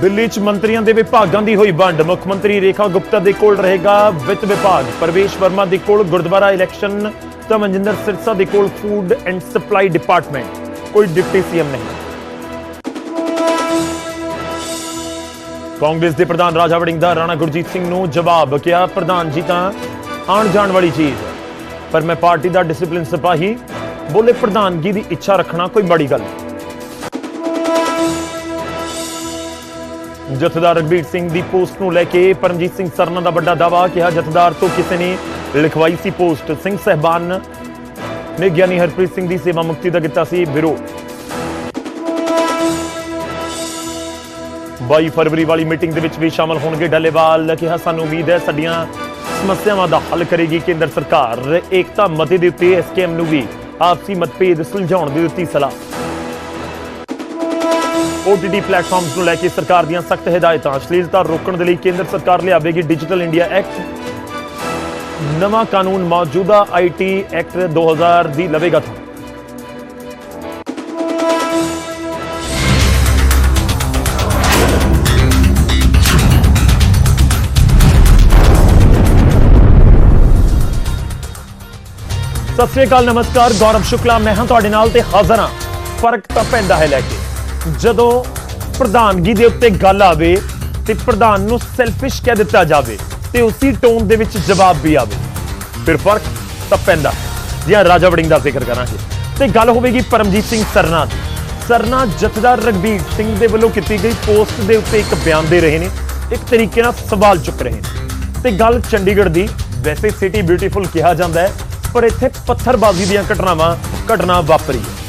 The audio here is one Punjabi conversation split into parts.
ਦਿੱਲੀ 'ਚ ਮੰਤਰੀਆਂ ਦੇ ਵਿਭਾਗਾਂ ਦੀ ਹੋਈ ਵੰਡ। ਮੁੱਖ ਮੰਤਰੀ ਰੇਖਾ ਗੁਪਤਾ ਦੇ ਕੋਲ ਰਹੇਗਾ ਵਿੱਤ ਵਿਭਾਗ। ਪ੍ਰਵੇਸ਼ ਵਰਮਾ ਦੇ ਕੋਲ ਗੁਰਦੁਆਰਾ ਇਲੈਕਸ਼ਨ। ਤਾਂ ਮਨਜਿੰਦਰ ਸਿਰਸਾ ਦੇ ਕੋਲ ਫੂਡ ਐਂਡ ਸਪਲਾਈ ਡਿਪਾਰਟਮੈਂਟ। ਕੋਈ ਡਿਪਟੀ ਸੀਐਮ ਨਹੀਂ। ਕਾਂਗਰਸ ਦੇ ਪ੍ਰਧਾਨ ਰਾਜਾ ਵੜਿੰਗ ਦਾ ਰਾਣਾ ਗੁਰਜੀਤ ਸਿੰਘ ਨੂੰ ਜਵਾਬ। ਕਿਹਾ, ਪ੍ਰਧਾਨ ਜੀ, ਤਾਂ ਆਉਣ ਜਾਣ ਵਾਲੀ ਚੀਜ਼ ਹੈ। ਪਰ ਮੈਂ ਪਾਰਟੀ ਦਾ ਡਿਸਪਲਿਨ ਸਿਪਾਹੀ। ਬੋਲੇ, ਪ੍ਰਧਾਨਗੀ ਦੀ ਇੱਛਾ ਰੱਖਣਾ ਕੋਈ ਬੜੀ ਗੱਲ ਨਹੀਂ ਜਥੇਦਾਰ ਰਗਬੀਰ ਸਿੰਘ ਦੀ ਪੋਸਟ ਨੂੰ ਲੈ ਕੇ ਪਰਮਜੀਤ ਸਿੰਘ ਸਰਨਾ ਦਾ ਵੱਡਾ ਦਾਵਾ ਕਿਹਾ ਜਥੇਦਾਰ ਤੋਂ ਕਿਸੇ ਨੇ ਲਿਖਵਾਈ ਸੀ ਪੋਸਟ। ਸਿੰਘ ਸਹਿਬਾਨ ਨੇ ਗਿਆਨੀ ਹਰਪ੍ਰੀਤ ਸਿੰਘ ਦੀ ਸੇਵਾ ਮੁਕਤੀ ਦਾ ਕੀਤਾ ਸੀ ਵਿਰੋਧ। 22 ਫਰਵਰੀ ਵਾਲੀ ਮੀਟਿੰਗ ਦੇ ਵਿੱਚ ਵੀ ਸ਼ਾਮਲ ਹੋਣਗੇ ਡੱਲੇਵਾਲ। ਕਿਹਾ, ਸਾਨੂੰ ਉਮੀਦ ਹੈ ਸਾਡੀਆਂ ਸਮੱਸਿਆਵਾਂ ਦਾ ਹੱਲ ਕਰੇਗੀ ਕੇਂਦਰ ਸਰਕਾਰ। ਏਕਤਾ ਮਤੇ ਦੇ ਉੱਤੇ ਐਸਕੇਐਮ ਨੂੰ ਵੀ ਆਪਸੀ ਮਤਭੇਦ ਸੁਲਝਾਉਣ ਦੀ ਦਿੱਤੀ ਸਲਾਹ। OTT ਪਲੇਟਫਾਰਮਸ ਨੂੰ ਲੈ ਕੇ ਸਰਕਾਰ ਦੀਆਂ ਸਖਤ ਹਦਾਇਤਾਂ। ਅਸ਼ਲੀਲਤਾ ਰੋਕਣ ਦੇ ਲਈ ਕੇਂਦਰ ਸਰਕਾਰ ਲਿਆਵੇਗੀ ਡਿਜੀਟਲ ਇੰਡੀਆ ਐਕਟ ਨਵਾਂ ਕਾਨੂੰਨ ਮੌਜੂਦਾ ਆਈਟੀ ਐਕਟ 2000 ਦੀ ਲਵੇਗਾ ਥਾਂ। ਸਤਿ ਸ੍ਰੀ ਅਕਾਲ, ਨਮਸਕਾਰ। ਗੌਰਵ ਸ਼ੁਕਲਾ, ਮੈਂ ਹਾਂ ਤੁਹਾਡੇ ਨਾਲ ਤੇ ਹਾਜ਼ਰ ਹਾਂ। ਫ਼ਰਕ ਤਾਂ ਪੈਂਦਾ ਹੈ ਲੈ ਕੇ। ਜਦੋਂ ਪ੍ਰਧਾਨਗੀ ਦੇ ਉੱਤੇ ਗੱਲ ਆਵੇ ਤੇ ਪ੍ਰਧਾਨ ਨੂੰ ਸੈਲਫਿਸ਼ ਕਹਿ ਦਿੱਤਾ ਜਾਵੇ ਤੇ ਉਸੇ ਟੋਨ ਦੇ ਵਿੱਚ ਜਵਾਬ ਵੀ ਆਵੇ। ਫਿਰ ਫ਼ਰਕ ਤਾਂ ਪੈਂਦਾ ਜੀ ਰਾਜਾ ਵੜਿੰਗ ਦਾ ਜ਼ਿਕਰ ਕਰਾਂਗੇ। ਤੇ ਗੱਲ ਹੋਵੇਗੀ ਪਰਮਜੀਤ ਸਿੰਘ ਸਰਨਾ ਦੀ। ਸਰਨਾ ਜਥੇਦਾਰ ਰਗਬੀਰ ਸਿੰਘ ਦੇ ਵੱਲੋਂ ਕੀਤੀ ਗਈ ਪੋਸਟ ਦੇ ਉੱਤੇ ਇੱਕ ਬਿਆਨ ਦੇ ਰਹੇ ਨੇ, ਇੱਕ ਤਰੀਕੇ ਨਾਲ ਸਵਾਲ ਚੁੱਕ ਰਹੇ ਨੇ। ਤੇ ਗੱਲ ਚੰਡੀਗੜ੍ਹ ਦੀ ਵੈਸੇ ਸਿਟੀ ਬਿਊਟੀਫੁਲ ਕਿਹਾ ਜਾਂਦਾ ਹੈ, ਪਰ ਇੱਥੇ ਪੱਥਰਬਾਜ਼ੀ ਦੀਆਂ ਘਟਨਾਵਾਂ ਘਟਨਾ ਵਾਪਰੀ ਹੈ।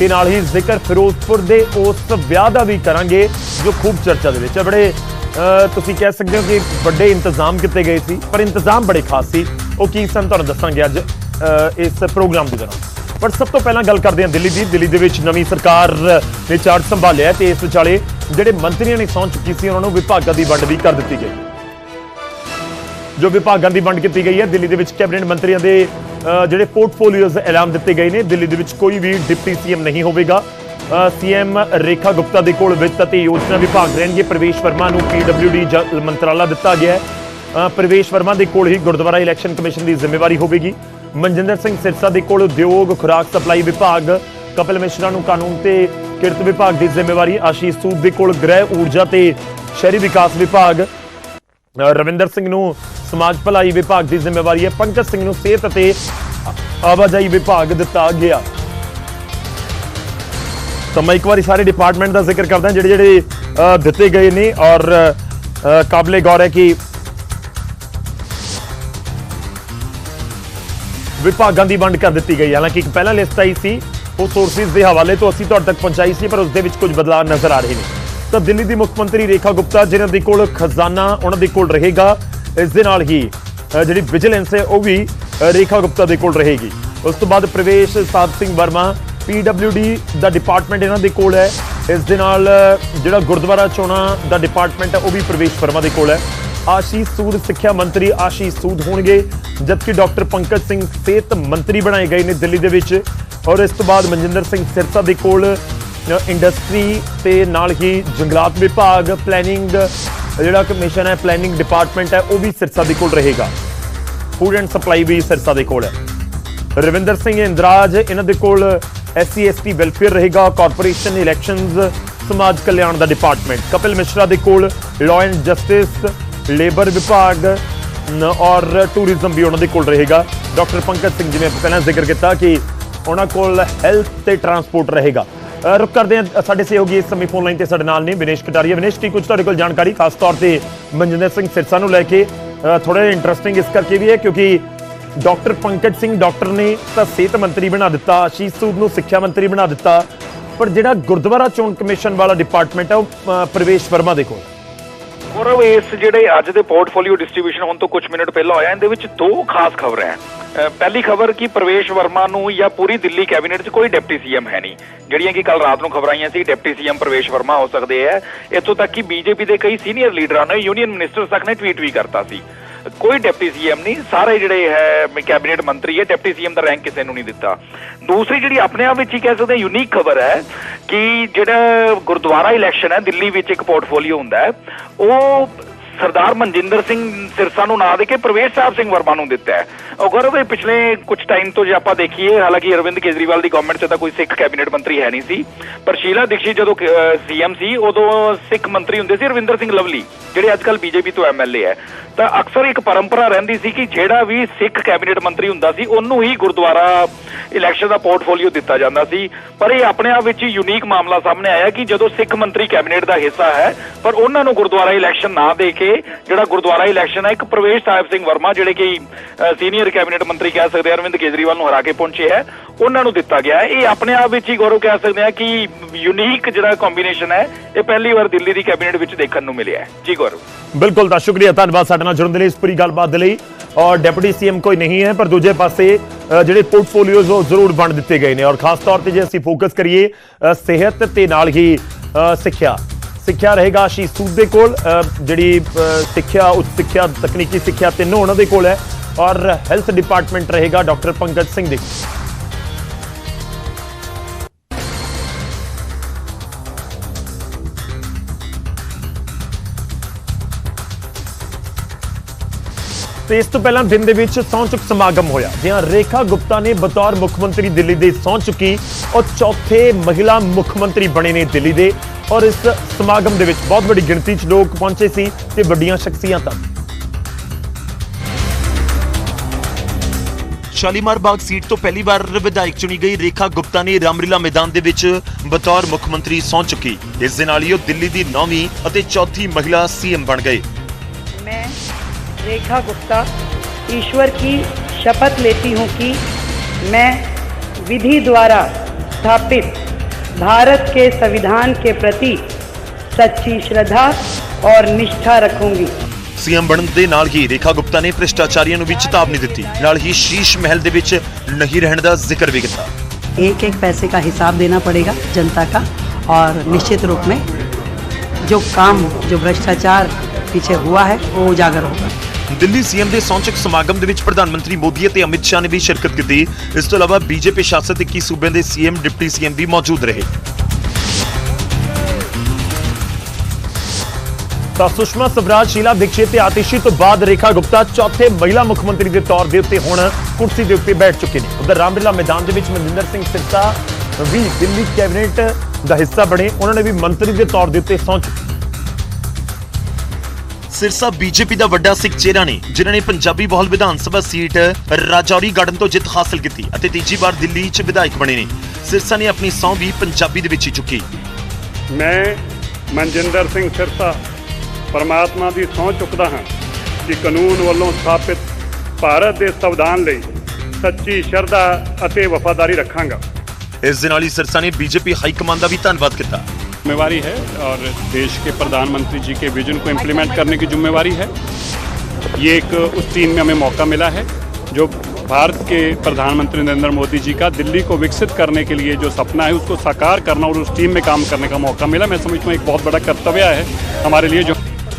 ਤੇ ਨਾਲ ਹੀ ਜ਼ਿਕਰ ਫਿਰੋਜ਼ਪੁਰ ਦੇ ਉਸ ਵਿਆਹ ਦਾ ਵੀ ਕਰਾਂਗੇ, ਜੋ ਖੂਬ ਚਰਚਾ ਦੇ ਵਿੱਚ ਹੈ। ਬੜੇ ਤੁਸੀਂ ਕਹਿ ਸਕਦੇ ਹੋ ਕਿ ਵੱਡੇ ਇੰਤਜ਼ਾਮ ਕੀਤੇ ਗਏ ਸੀ, ਪਰ ਇੰਤਜ਼ਾਮ ਬੜੇ ਖਾਸ ਸੀ। ਉਹ ਕੀ ਸਨ ਤੁਹਾਨੂੰ ਦੱਸਾਂਗੇ ਅੱਜ ਇਸ ਪ੍ਰੋਗਰਾਮ ਦੇ ਦੌਰਾਨ। ਪਰ ਸਭ ਤੋਂ ਪਹਿਲਾਂ ਗੱਲ ਕਰਦੇ ਹਾਂ ਦਿੱਲੀ ਦੀ। ਦਿੱਲੀ ਦੇ ਵਿੱਚ ਨਵੀਂ ਸਰਕਾਰ ਨੇ ਚਾਰਜ ਸੰਭਾਲਿਆ ਹੈ ਤੇ ਇਸ ਵਿਚਾਲੇ ਜਿਹੜੇ ਮੰਤਰੀਆਂ ਨੇ ਸਹੁੰ ਚੁੱਕੀ ਸੀ, ਉਹਨਾਂ ਨੂੰ ਵਿਭਾਗਾਂ ਦੀ ਵੰਡ ਵੀ ਕਰ ਦਿੱਤੀ ਗਈ। ਜੋ ਵਿਭਾਗਾਂ ਦੀ ਵੰਡ ਕੀਤੀ ਗਈ ਹੈ, ਦਿੱਲੀ ਦੇ ਵਿੱਚ ਕੈਬਨਿਟ ਮੰਤਰੀਆਂ ਦੇ ਜਿਹੜੇ ਪੋਰਟਫੋਲੀਓਜ਼ ਐਲਾਨ ਦਿੱਤੇ ਗਏ ਨੇ, ਦਿੱਲੀ ਦੇ ਵਿੱਚ ਕੋਈ ਵੀ ਡਿਪਟੀ ਸੀਐਮ ਨਹੀਂ ਹੋਵੇਗਾ। ਸੀਐਮ ਰੇਖਾ ਗੁਪਤਾ ਦੇ ਕੋਲ ਵਿੱਤ ਅਤੇ ਯੋਜਨਾ ਵਿਭਾਗ ਰਹਿਣਗੇ। ਪ੍ਰਵੇਸ਼ ਵਰਮਾ ਨੂੰ ਪੀਡਬਲਯੂਡੀ ਮੰਤਰਾਲਾ ਦਿੱਤਾ ਗਿਆ ਹੈ। ਪ੍ਰਵੇਸ਼ ਵਰਮਾ ਦੇ ਕੋਲ ਹੀ ਗੁਰਦੁਆਰਾ ਇਲੈਕਸ਼ਨ ਕਮਿਸ਼ਨ ਦੀ ਜ਼ਿੰਮੇਵਾਰੀ ਹੋਵੇਗੀ। ਮਨਜਿੰਦਰ ਸਿੰਘ ਸਿਰਸਾ ਦੇ ਕੋਲ ਉਦਯੋਗ, ਖੁਰਾਕ, ਸਪਲਾਈ ਵਿਭਾਗ, ਕਪਿਲ ਮਿਸ਼ਰਾ ਨੂੰ ਕਾਨੂੰਨ ਤੇ ਕਿਰਤ ਵਿਭਾਗ ਦੀ ਜ਼ਿੰਮੇਵਾਰੀ, ਆਸ਼ੀਸ਼ ਸੂਦ ਦੇ ਕੋਲ ਗ੍ਰਹਿ ਊਰਜਾ ਤੇ ਸ਼ਹਿਰੀ ਵਿਕਾਸ ਵਿਭਾਗ। ਰਵਿੰਦਰ ਸਿੰਘ ਨੂੰ ਸਮਾਜ ਭਲਾਈ ਵਿਭਾਗ ਦੀ ਜ਼ਿੰਮੇਵਾਰੀ ਹੈ। ਪੰਕਜ ਸਿੰਘ ਨੂੰ ਸਿਹਤ ਅਤੇ ਆਵਾਜਾਈ ਵਿਭਾਗ ਦਿੱਤਾ ਗਿਆ। ਤਾਂ ਮੈਂ ਇੱਕ ਵਾਰੀ ਸਾਰੇ ਡਿਪਾਰਟਮੈਂਟ ਦਾ ਜ਼ਿਕਰ ਕਰਦਾ ਜਿਹੜੇ ਜਿਹੜੇ ਅ, ਦਿੱਤੇ ਗਏ ਨੇ ਔਰ ਕਾਬਲੇ ਗੌਰ ਹੈ ਕਿ ਵਿਭਾਗਾਂ ਦੀ ਵੰਡ ਕਰ ਦਿੱਤੀ ਗਈ। ਹਾਲਾਂਕਿ ਇੱਕ ਪਹਿਲਾਂ ਲਿਸਟ ਆਈ ਸੀ ਉਹ ਸੋਰਸਿਸ ਦੇ ਹਵਾਲੇ ਤੋਂ ਅਸੀਂ ਤੁਹਾਡੇ ਤੱਕ ਪਹੁੰਚਾਈ ਸੀ ਪਰ ਉਸ ਦੇ ਵਿੱਚ ਕੁਝ ਬਦਲਾਅ ਨਜ਼ਰ ਆ ਰਹੇ ਨੇ। ਤਾਂ ਦਿੱਲੀ ਦੀ ਮੁੱਖ ਮੰਤਰੀ ਰੇਖਾ ਗੁਪਤਾ ਜਿਨ੍ਹਾਂ ਦੇ ਕੋਲ ਖਜ਼ਾਨਾ ਉਹਨਾਂ ਦੇ ਕੋਲ ਰਹੇਗਾ। ਇਸ ਦੇ ਨਾਲ ਹੀ ਜਿਹੜੀ ਵਿਜੀਲੈਂਸ ਹੈ, ਉਹ ਵੀ ਰੇਖਾ ਗੁਪਤਾ ਦੇ ਕੋਲ ਰਹੇਗੀ। ਉਸ ਤੋਂ ਬਾਅਦ ਪ੍ਰਵੇਸ਼ ਸਾਧ ਸਿੰਘ ਵਰਮਾ ਪੀਡਬਲਯੂਡੀ ਦਾ ਡਿਪਾਰਟਮੈਂਟ ਇਹਨਾਂ ਦੇ ਕੋਲ ਹੈ। ਇਸ ਦੇ ਨਾਲ ਜਿਹੜਾ ਗੁਰਦੁਆਰਾ ਚੋਣਾਂ ਦਾ ਡਿਪਾਰਟਮੈਂਟ ਹੈ, ਉਹ ਵੀ ਪ੍ਰਵੇਸ਼ ਵਰਮਾ ਦੇ ਕੋਲ ਹੈ। ਆਸ਼ੀਸ਼ ਸੂਦ ਸਿੱਖਿਆ ਮੰਤਰੀ ਆਸ਼ੀਸ਼ ਸੂਦ ਹੋਣਗੇ, ਜਦਕਿ ਡਾਕਟਰ ਪੰਕਜ ਸਿੰਘ ਸਿਹਤ ਮੰਤਰੀ ਬਣਾਏ ਗਏ ਨੇ ਦਿੱਲੀ ਦੇ ਵਿੱਚ। ਔਰ ਇਸ ਤੋਂ ਬਾਅਦ ਮਨਜਿੰਦਰ ਸਿੰਘ ਸਿਰਸਾ ਦੇ ਕੋਲ ਇੰਡਸਟਰੀ ਤੇ ਨਾਲ ਹੀ ਜੰਗਲਾਤ ਵਿਭਾਗ ਪਲੈਨਿੰਗ ਜਿਹੜਾ ਕਮਿਸ਼ਨ ਹੈ ਪਲੈਨਿੰਗ ਡਿਪਾਰਟਮੈਂਟ ਹੈ, ਉਹ ਵੀ ਸਿਰਸਾ ਦੇ ਕੋਲ ਰਹੇਗਾ। ਫੂਡ ਐਂਡ ਸਪਲਾਈ ਵੀ ਸਿਰਸਾ ਦੇ ਕੋਲ ਹੈ। ਰਵਿੰਦਰ ਸਿੰਘ ਇੰਦਰਾਜ, ਇਹਨਾਂ ਦੇ ਕੋਲ ਐਸਸੀ ਐਸਟੀ ਵੈਲਫੇਅਰ ਰਹੇਗਾ ਕਾਰਪੋਰੇਸ਼ਨ ਇਲੈਕਸ਼ਨਸ ਸਮਾਜ ਕਲਿਆਣ ਦਾ ਡਿਪਾਰਟਮੈਂਟ ਕਪਿਲ ਮਿਸ਼ਰਾ ਦੇ ਕੋਲ ਲਾਅ ਐਂਡ ਜਸਟਿਸ ਲੇਬਰ ਵਿਭਾਗ ਔਰ ਟੂਰਿਜ਼ਮ ਵੀ ਉਹਨਾਂ ਦੇ ਕੋਲ ਰਹੇਗਾ। ਡਾਕਟਰ ਪੰਕਜ ਸਿੰਘ ਜਿਵੇਂ ਆਪਾਂ ਪਹਿਲਾਂ ਜ਼ਿਕਰ ਕੀਤਾ ਕਿ ਉਹਨਾਂ ਕੋਲ ਹੈਲਥ ਤੇ ਟਰਾਂਸਪੋਰਟ ਰਹੇਗਾ। ਰੁਕ ਕਰਦੇ ਹਾਂ। ਸਾਡੇ ਸਹਿਯੋਗੀ ਇਸ ਸਮੇਂ ਫੋਨ ਲਾਈਨ ਤੇ ਸਾਡੇ ਨਾਲ ਨੇ, ਵਿਨੇਸ਼ ਕਟਾਰੀਆ। ਵਿਨੇਸ਼ ਕੀ ਕੁਝ ਤੁਹਾਡੇ ਕੋਲ ਜਾਣਕਾਰੀ, ਖਾਸ ਤੌਰ ਤੇ ਮਨਜਿੰਦਰ ਸਿੰਘ ਸਿਰਸਾ ਨੂੰ ਲੈ ਕੇ। ਥੋੜਾ ਜਿਹਾ ਇੰਟਰਸਟਿੰਗ ਇਸ ਕਰਕੇ ਵੀ ਹੈ, ਕਿਉਂਕਿ ਡਾਕਟਰ ਪੰਕਜ ਸਿੰਘ ਡਾਕਟਰ ਨੇ ਤਾਂ ਸਿਹਤ ਮੰਤਰੀ ਬਣਾ ਦਿੱਤਾ, ਆਸ਼ੀਸ਼ ਸੂਦ ਨੂੰ ਸਿੱਖਿਆ ਮੰਤਰੀ ਬਣਾ ਦਿੱਤਾ। ਪਰ ਜਿਹੜਾ ਗੁਰਦੁਆਰਾ ਚੋਣ ਕਮਿਸ਼ਨ ਵਾਲਾ ਡਿਪਾਰਟਮੈਂਟ ਹੈ ਉਹ ਪ੍ਰਵੇਸ਼ ਵਰਮਾ ਦੇ ਕੋਲ। ਗੌਰਵ, ਇਸ ਜਿਹੜੇ ਅੱਜ ਦੇ ਪੋਰਟਫੋਲੀਓ ਡਿਸਟ੍ਰੀਬਿਊਸ਼ਨ ਹੋਣ ਤੋਂ ਕੁਝ ਮਿੰਟ ਪਹਿਲਾਂ ਹੋਇਆ, ਇਹਦੇ ਵਿੱਚ ਦੋ ਖਾਸ ਖਬਰਾਂ ਹੈ। ਪਹਿਲੀ ਖਬਰ ਕਿ ਪ੍ਰਵੇਸ਼ ਵਰਮਾ ਨੂੰ ਜਾਂ ਪੂਰੀ ਦਿੱਲੀ ਕੈਬਨਿਟ 'ਚ ਕੋਈ ਡਿਪਟੀ ਸੀਐਮ ਹੈ ਨਹੀਂ। ਜਿਹੜੀਆਂ ਕਿ ਕੱਲ ਰਾਤ ਨੂੰ ਖਬਰਾਂ ਆਈਆਂ ਸੀ, ਡਿਪਟੀ ਸੀਐਮ ਪ੍ਰਵੇਸ਼ ਵਰਮਾ ਹੋ ਸਕਦੇ ਹੈ। ਇੱਥੋਂ ਤੱਕ ਕਿ ਬੀਜੇਪੀ ਦੇ ਕਈ ਸੀਨੀਅਰ ਲੀਡਰਾਂ ਨੇ, ਯੂਨੀਅਨ ਮਿਨਿਸਟਰ ਤੱਕ ਨੇ ਟਵੀਟ ਵੀ ਕਰਤਾ ਸੀ। ਕੋਈ ਡਿਪਟੀ ਸੀਐਮ ਨਹੀਂ, ਸਾਰੇ ਜਿਹੜੇ ਹੈ ਕੈਬਨਿਟ ਮੰਤਰੀ ਹੈ, ਡਿਪਟੀ ਸੀਐਮ ਦਾ ਰੈਂਕ ਕਿਸੇ ਨੂੰ ਨਹੀਂ ਦਿੱਤਾ। ਦੂਸਰੀ ਜਿਹੜੀ ਆਪਣੇ ਆਪ ਵਿੱਚ ਹੀ ਕਹਿ ਸਕਦੇ ਯੂਨੀਕ ਖਬਰ ਹੈ ਕਿ ਜਿਹੜਾ ਗੁਰਦੁਆਰਾ ਇਲੈਕਸ਼ਨ ਹੈ, ਦਿੱਲੀ ਵਿੱਚ ਇੱਕ ਪੋਰਟਫੋਲੀਓ ਹੁੰਦਾ ਹੈ, ਉਹ ਸਰਦਾਰ ਮਨਜਿੰਦਰ ਸਿੰਘ ਸਿਰਸਾ ਨੂੰ ਨਾ ਦੇ ਕੇ ਪ੍ਰਵੇਸ਼ ਸਾਹਿਬ ਸਿੰਘ ਵਰਮਾ ਨੂੰ ਦਿੱਤਾ ਹੈ। ਉਹ ਪਿਛਲੇ ਕੁਝ ਟਾਈਮ ਤੋਂ ਜੇ ਆਪਾਂ ਦੇਖੀਏ, ਹਾਲਾਂਕਿ ਅਰਵਿੰਦ ਕੇਜਰੀਵਾਲ ਦੀ ਗਵਰਨਮੈਂਟ 'ਚ ਤਾਂ ਕੋਈ ਸਿੱਖ ਕੈਬਨਿਟ ਮੰਤਰੀ ਹੈ ਨਹੀਂ ਸੀ, ਪਰ ਸ਼ੀਲਾ ਦੀਕਸ਼ਿਤ ਜਦੋਂ ਸੀਐਮ ਸੀ, ਉਦੋਂ ਸਿੱਖ ਮੰਤਰੀ ਹੁੰਦੇ ਸੀ ਰਵਿੰਦਰ ਸਿੰਘ ਲਵਲੀ, ਜਿਹੜੇ ਅੱਜਕੱਲ ਬੀਜੇਪੀ ਤੋਂ ਐਮਐਲਏ ਹੈ। ਤਾਂ ਅਕਸਰ ਇੱਕ ਪਰੰਪਰਾ ਰਹਿੰਦੀ ਸੀ ਕਿ ਜਿਹੜਾ ਵੀ ਸਿੱਖ ਕੈਬਨਿਟ ਮੰਤਰੀ ਹੁੰਦਾ ਸੀ, ਉਹਨੂੰ ਹੀ ਗੁਰਦੁਆਰਾ ਇਲੈਕਸ਼ਨ ਦਾ ਪੋਰਟਫੋਲੀਓ ਦਿੱਤਾ ਜਾਂਦਾ ਸੀ। ਪਰ ਇਹ ਆਪਣੇ ਆਪ ਵਿੱਚ ਹੀ ਯੂਨੀਕ ਮਾਮਲਾ ਸਾਹਮਣੇ ਆਇਆ ਕਿ ਜਦੋਂ ਸਿੱਖ ਮੰਤਰੀ ਕੈਬਨਿਟ ਦਾ ਹਿੱਸਾ ਹੈ, ਪਰ ਉਹਨਾਂ ਨੂੰ ਗੁਰਦੁਆਰਾ ਇਲੈਕਸ਼ਨ ਨਾ ਦੇ ਕੇ, ਜਿਹੜਾ ਗੁਰਦੁਆਰਾ ਇਲੈਕਸ਼ਨ ਹੈ, ਇੱਕ ਪ੍ਰਵੇਸ਼ ਸਾਹਿਬ ਸਿੰਘ ਵਰਮਾ, ਜਿਹੜੇ ਕਿ ਸੀਨੀਅਰ ਕੈਬਨਿਟ ਮੰਤਰੀ ਕਹਿ ਸਕਦੇ ਅਰਵਿੰਦ ਕੇਜਰੀਵਾਲ ਨੂੰ ਹਰਾ ਕੇ ਪਹੁੰਚੇ ਹੈ, ਉਹਨਾਂ ਨੂੰ ਦਿੱਤਾ ਗਿਆ ਇਹ ਆਪਣੇ ਆਪ ਵਿੱਚ ਹੀ ਗੌਰਵ ਕਹਿ ਸਕਦੇ ਆ ਕਿ ਯੂਨੀਕ ਜਿਹੜਾ ਕੰਬੀਨੇਸ਼ਨ ਹੈ, ਇਹ ਪਹਿਲੀ ਵਾਰ ਦਿੱਲੀ ਦੀ ਕੈਬਨਿਟ ਵਿੱਚ ਦੇਖਣ ਨੂੰ ਮਿਲਿਆ ਹੈ। ਜੀ ਗੌਰਵ। ਬਿਲਕੁਲ ਦਾ ਸ਼ੁਕਰੀਆ, ਧੰਨਵਾਦ ਸਾਡੇ ਨਾਲ ਜੁੜਨ ਦੇ ਲਈ ਇਸ ਪੂਰੀ ਗੱਲਬਾਤ ਦੇ ਲਈ। ਔਰ ਡਿਪਟੀ ਸੀਐਮ ਕੋਈ ਨਹੀਂ ਹੈ, ਪਰ ਦੂਜੇ ਪਾਸੇ ਜਿਹੜੇ ਪੋਰਟਫੋਲੀਓਜ਼ ਉਹ ਜ਼ਰੂਰ ਵੰਡ ਦਿੱਤੇ ਗਏ ਨੇ। ਔਰ ਖਾਸ ਤੌਰ ਤੇ ਜੇ ਅਸੀਂ ਫੋਕਸ ਕਰੀਏ ਸਿਹਤ ਤੇ ਨਾਲ ਹੀ ਸਿੱਖਿਆ। ਸਿੱਖਿਆ ਰਹੇਗਾ ਆਸ਼ੀਸ਼ ਸੂਦ ਦੇ ਕੋਲ ਜਿਹੜੀ ਸਿੱਖਿਆ, ਉੱਚ ਸਿੱਖਿਆ, ਤਕਨੀਕੀ ਸਿੱਖਿਆ ਤਿੰਨੋਂ ਉਹਨਾਂ ਦੇ ਕੋਲ ਹੈ। ਔਰ ਹੈਲਥ ਡਿਪਾਰਟਮੈਂਟ ਰਹੇਗਾ ਡਾਕਟਰ ਪੰਕਜ ਸਿੰਘ ਦੇ ਤੇ ਇਸ ਤੋਂ ਪਹਿਲਾਂ ਦਿਨ ਦੇ ਵਿੱਚ ਸਹੁੰ ਚੁੱਕ ਸਮਾਗਮ ਹੋਇਆ ਜਿਹਾਂ ਰੇਖਾ ਗੁਪਤਾ ਨੇ ਬਤੌਰ ਮੁੱਖ ਮੰਤਰੀ ਦਿੱਲੀ ਦੇ ਸਹੁੰ ਚੁੱਕੀ ਉਹ ਚੌਥੇ ਮਹਿਲਾ ਮੁੱਖ ਮੰਤਰੀ ਬਣੇ ਨੇ ਦਿੱਲੀ ਦੇ। ਔਰ ਇਸ ਸਮਾਗਮ ਦੇ ਵਿੱਚ ਬਹੁਤ ਵੱਡੀ ਗਿਣਤੀ 'ਚ ਲੋਕ ਪਹੁੰਚੇ ਸੀ ਤੇ ਵੱਡੀਆਂ ਸ਼ਖਸੀਅਤਾਂ ਸ਼ਾਲੀਮਾਰ ਬਾਗ ਸੀਟ ਤੋਂ ਪਹਿਲੀ ਵਾਰ ਵਿਧਾਇਕ ਚੁਣੀ ਗਈ ਰੇਖਾ ਗੁਪਤਾ ਨੇ ਰਾਮਲੀਲਾ ਮੈਦਾਨ ਦੇ ਵਿੱਚ ਬਤੌਰ ਮੁੱਖ ਮੰਤਰੀ ਸਹੁੰ ਚੁੱਕੀ। ਇਸ ਦੇ ਨਾਲ ਹੀ ਉਹ ਦਿੱਲੀ ਦੀ ਨੌਵੀਂ ਅਤੇ ਚੌਥੀ ਮਹਿਲਾ ਸੀਐਮ ਬਣ ਗਏ। रेखा गुप्ता ईश्वर की शपथ लेती हूँ कि मैं विधि द्वारा स्थापित भारत के संविधान के प्रति सच्ची श्रद्धा और निष्ठा रखूंगी ਸੀਐਮ ਬਣਨ ਦੇ ਨਾਲ ਹੀ ਰੇਖਾ ਗੁਪਤਾ ਨੇ ਭ੍ਰਿਸ਼ਟਾਚਾਰੀਆਂ ਨੂੰ ਵੀ ਚੇਤਾਵਨੀ ਦਿੱਤੀ ਨਾਲ ਹੀ ਸ਼ੀਸ਼ ਮਹਿਲ ਦੇ ਵਿੱਚ ਨਹੀਂ ਰਹਿਣ ਦਾ ਜ਼ਿਕਰ ਵੀ ਕੀਤਾ एक एक पैसे का हिसाब देना पड़ेगा जनता का और निश्चित रूप में जो काम जो भ्रष्टाचार पीछे हुआ है वो उजागर होगा ਦਿੱਲੀ ਸੀਐਮ ਦੇ ਸੌਂਚਕ ਸਮਾਗਮ ਦੇ ਵਿੱਚ ਪ੍ਰਧਾਨ ਮੰਤਰੀ ਮੋਦੀ ਅਤੇ ਅਮਿਤ ਸ਼ਾਹ ਨੇ ਵੀ ਸ਼ਿਰਕਤ ਕੀਤੀ। ਇਸ ਤੋਂ ਇਲਾਵਾ ਬੀਜੇਪੀ ਸ਼ਾਸਤ 21 ਸੂਬਿਆਂ ਦੇ ਸੀਐਮ, ਡਿਪਟੀ ਸੀਐਮ ਵੀ ਮੌਜੂਦ ਰਹੇ। ਤਾਂ ਸੁਸ਼ਮਾ ਸਵਰਾਜ, ਸ਼ੀਲਾ ਦੀਕਸ਼ਿਤ ਤੇ ਆਤਿਸ਼ੀ ਤੋਂ ਬਾਅਦ ਰੇਖਾ ਗੁਪਤਾ ਚੌਥੇ ਮਹਿਲਾ ਮੁੱਖ ਮੰਤਰੀ ਦੇ ਤੌਰ ਦੇ ਉੱਤੇ ਹੁਣ ਕੁਰਸੀ ਦੇ ਉੱਤੇ ਬੈਠ ਚੁੱਕੇ ਨੇ। ਉਧਰ ਰਾਮਲੀਲਾ ਮੈਦਾਨ ਦੇ ਵਿੱਚ ਮਨਜਿੰਦਰ ਸਿੰਘ ਸਿਰਸਾ ਵੀ ਦਿੱਲੀ ਕੈਬਨਿਟ ਦਾ ਹਿੱਸਾ ਬਣੇ। ਉਹਨਾਂ ਨੇ ਵੀ ਮੰਤਰੀ ਦੇ ਤੌਰ ਦੇ ਉੱਤੇ ਸਹੁੰ ਚੁੱਕੀ ਸਿਰਸਾ ਬੀਜੇਪੀ ਦਾ ਵੱਡਾ ਸਿੱਖ ਚਿਹਰਾ ਨੇ ਜਿਨ੍ਹਾਂ ਨੇ ਪੰਜਾਬੀ ਬਹੁਲ ਵਿਧਾਨ ਸਭਾ ਸੀਟ ਰਾਜੌਰੀ ਗਾਰਡਨ ਤੋਂ ਜਿੱਤ ਹਾਸਲ ਕੀਤੀ ਅਤੇ ਤੀਜੀ ਵਾਰ ਦਿੱਲੀ 'ਚ ਵਿਧਾਇਕ ਬਣੇ ਨੇ। ਸਿਰਸਾ ਨੇ ਆਪਣੀ ਸਹੁੰ ਵੀ ਪੰਜਾਬੀ ਦੇ ਵਿੱਚ ਹੀ ਚੁੱਕੀ। ਮੈਂ ਮਨਜਿੰਦਰ ਸਿੰਘ ਸਿਰਸਾ ਪਰਮਾਤਮਾ ਦੀ ਸਹੁੰ ਚੁੱਕਦਾ ਹਾਂ ਕਿ ਕਾਨੂੰਨ ਵੱਲੋਂ ਸਥਾਪਿਤ ਭਾਰਤ ਦੇ ਸੰਵਿਧਾਨ ਲਈ ਸੱਚੀ ਸ਼ਰਧਾ ਅਤੇ ਵਫਾਦਾਰੀ ਰੱਖਾਂਗਾ। ਇਸ ਦੇ ਨਾਲ ਹੀ ਸਿਰਸਾ ਨੇ ਬੀਜੇਪੀ ਹਾਈ ਕਮਾਨ ਦਾ ਵੀ ਧੰਨਵਾਦ ਕੀਤਾ। जिम्मेवारी है और देश के प्रधानमंत्री जी के विजन को इम्प्लीमेंट करने की जिम्मेवारी है ये एक उस टीम में हमें मौका मिला है जो भारत के प्रधानमंत्री नरेंद्र मोदी जी का दिल्ली को विकसित करने के लिए जो सपना है उसको साकार करना और उस टीम में काम करने का मौका मिला मैं समझता हूँ एक बहुत बड़ा कर्तव्य है हमारे लिए जो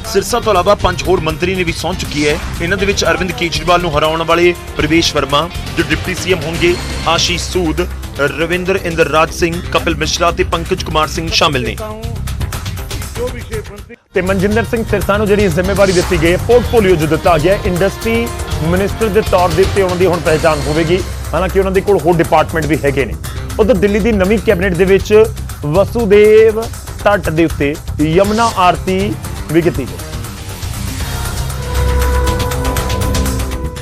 ਸਿਰਸਾ ਤੋਂ ਇਲਾਵਾ ਪੰਜ ਹੋਰ ਮੰਤਰੀ ਨੇ ਵੀ ਸਹੁੰ ਚੁੱਕੀ ਹੈ ਇਹਨਾਂ ਦੇ ਵਿੱਚ ਅਰਵਿੰਦ ਕੇਜਰੀਵਾਲ ਨੂੰ ਹਰਾਉਣ ਵਾਲੇ ਪ੍ਰਵੇਸ਼ ਵਰਮਾ ਜੋ ਡਿਪਟੀ ਸੀਐਮ ਹੋਣਗੇ ਆਸ਼ੀਸ਼ ਸੂਦ ਰਵਿੰਦਰ ਇੰਦਰ ਰਾਜ ਸਿੰਘ, ਕਪਿਲ ਮਿਸ਼ਰਾ ਤੇ ਪੰਕਜ ਕੁਮਾਰ ਸਿੰਘ ਸ਼ਾਮਿਲ ਨੇ। ਤੇ ਮਨਜਿੰਦਰ ਸਿੰਘ ਸਿਰਸਾ ਨੂੰ ਜਿਹੜੀ ਜ਼ਿੰਮੇਵਾਰੀ ਦਿੱਤੀ ਗਈ ਹੈ ਪੋਰਟਫੋਲੀਓ ਜੋ ਦਿੱਤਾ ਗਿਆ, ਇੰਡਸਟਰੀ ਮਿਨਿਸਟਰ ਦੇ ਤੌਰ ਦੇ ਉੱਤੇ ਉਹਨਾਂ ਦੀ ਹੁਣ ਪਹਿਚਾਣ ਹੋਵੇਗੀ। ਹਾਲਾਂਕਿ ਉਹਨਾਂ ਦੇ ਕੋਲ ਹੋਰ ਡਿਪਾਰਟਮੈਂਟ ਵੀ ਹੈਗੇ ਨੇ। ਉਧਰ ਦਿੱਲੀ ਦੀ ਨਵੀਂ ਕੈਬਨਿਟ ਦੇ ਵਿੱਚ ਵਸੂਦੇਵ ਤੱਟ ਦੇ ਉੱਤੇ ਯਮਨਾ ਆਰਤੀ ਵੀ ਕੀਤੀ ਗਈ।